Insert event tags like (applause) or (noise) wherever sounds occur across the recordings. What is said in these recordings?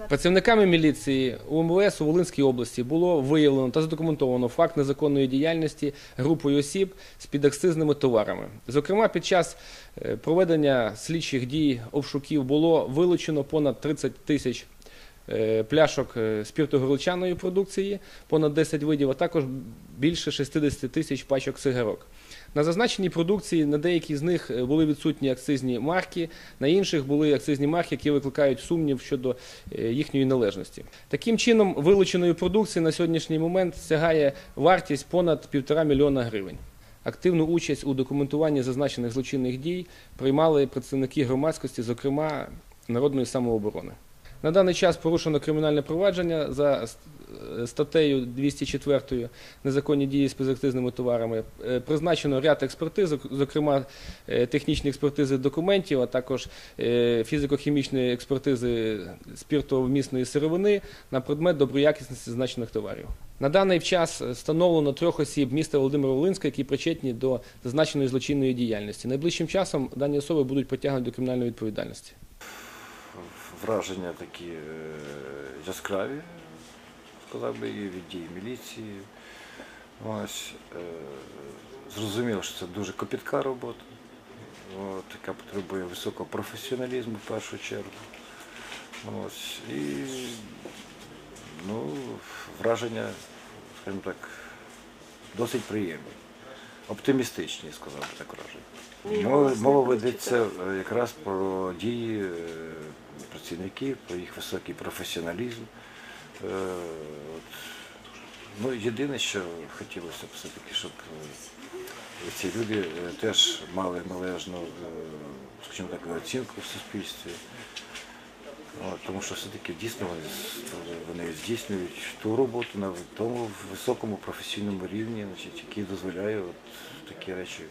сказати? Працівниками міліції УМВС у Волинській області було виявлено та задокументовано факт незаконної діяльності групою осіб з підакцизними товарами. Зокрема, під час е, проведення слідчих дій обшуків було вилучено понад 30 тисяч е, пляшок е, спіртогорілчаної продукції, понад 10 видів, а також більше 60 тисяч пачок цигарок. На зазначеній продукції на деякі з них е, були відсутні акцизні марки, на інших були акцизні марки, які викликають сумнів щодо е, їхньої належності. Таким чином, вилученої продукції на сьогоднішній момент сягає вартість понад півтора мільйона гривень. Активну участь у документуванні зазначених злочинних дій приймали представники громадськості, зокрема народної самооборони. На даний час порушено кримінальне провадження за статтею 204 незаконні дії з безактизними товарами. Е, Призначено ряд експертиз, зокрема е, технічні експертизи документів, а також е, фізико-хімічної експертизи спіртовмісної сировини на предмет доброякісності зазначених товарів. На даний час встановлено трьох осіб міста Володимира Волинська, які причетні до зазначеної злочинної діяльності. Найближчим часом дані особи будуть притягнуті до кримінальної відповідальності. враження такі е, яскраві, і від дії міліції. Ось, е, зрозуміло, що це дуже копітка робота, от, яка потребує високого професіоналізму в першу чергу. Ось, і ну, враження, скажімо так, досить приємні. Оптимістичні, сказав би так враження. Мова, мова ведеться якраз про дії е, працівників, про їх високий професіоналізм. Е, от. Ну, єдине, що хотілося б все-таки, щоб е, ці люди е, теж мали належну, скажімо так, оцінку в суспільстві. От, тому що все-таки дійсно вони, вони здійснюють ту роботу на тому високому професійному рівні, значить, який дозволяє от такі речі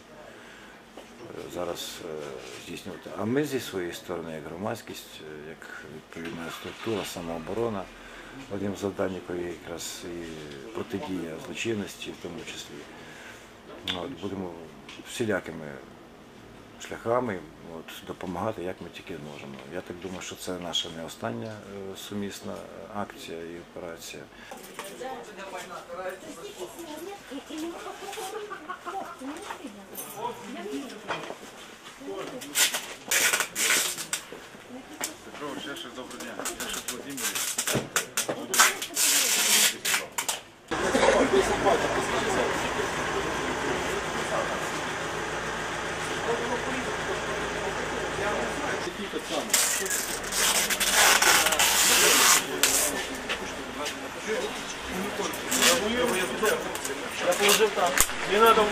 зараз здійснювати. А ми зі своєї сторони, як громадськість, як відповідна структура, самооборона, одним з завдань якої якраз і протидія злочинності, в тому числі. От, будемо всілякими шляхами от, допомагати, як ми тільки зможемо. Я так думаю, що це наша не остання е, сумісна акція і операція. Петрович, я ще доброго дня. Там. Не надо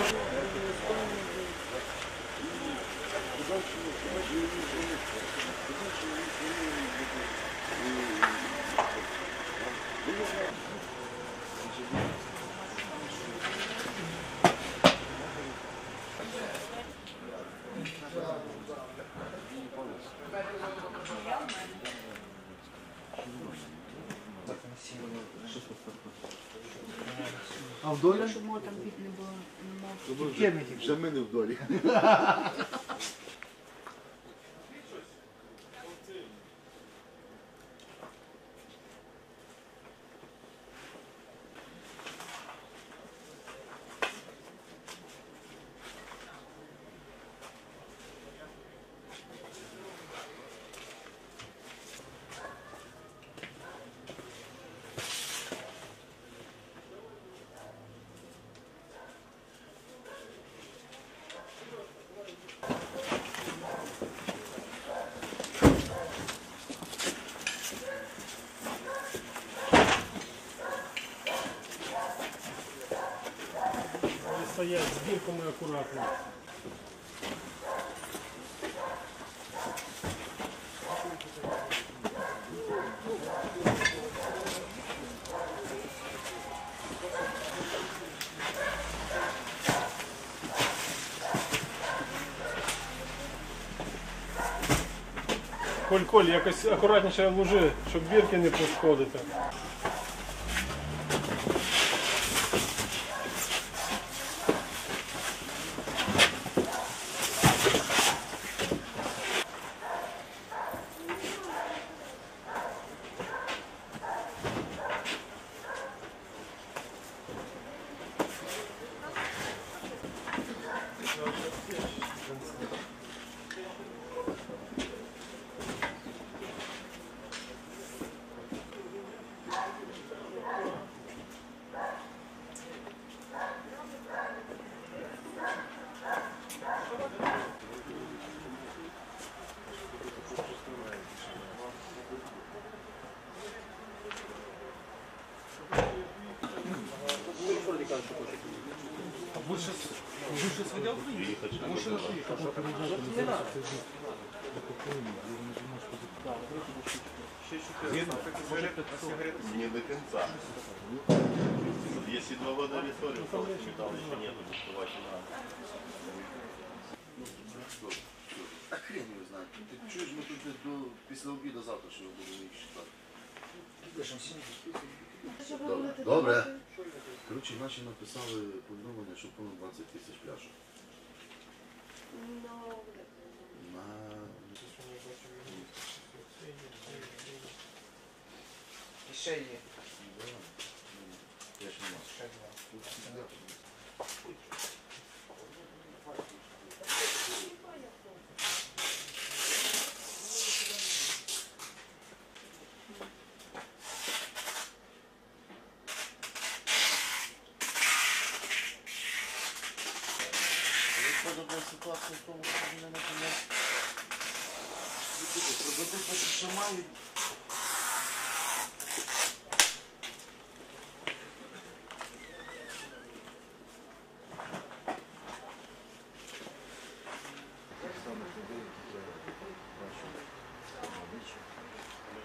А в долі? Щоб мого там під не було. не мов. Вже ми не в долі. (laughs) Стоять збірками акуратно. Коль, Коль, якось акуратніше ложи, щоб бірки не пошкодити. Не до конца. Если два года в историю, то металл еще нету, буквально надо. А хрен його знає. Ти чуєш, ми тут до, після обіду завтра, що будемо їх читати. Добре. Добре. Коротше, наші написали повідомлення, що понад 20 тисяч пляшок. На... І ще є. Я ж нема. Ще была ситуация в том, что у меня, например, продадут наши шаманы,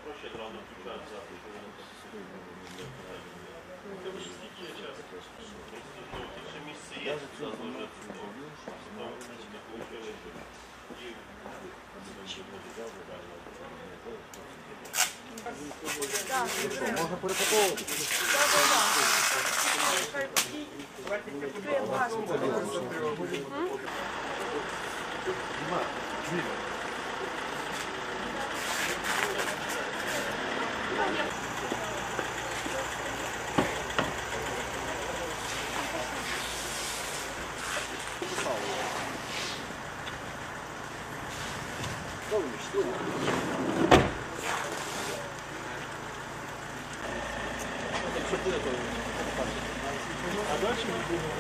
Проще сразу включать запись. Ще місце є, туди зложити. Тому, в принципі, получили. І А далі ми будемо.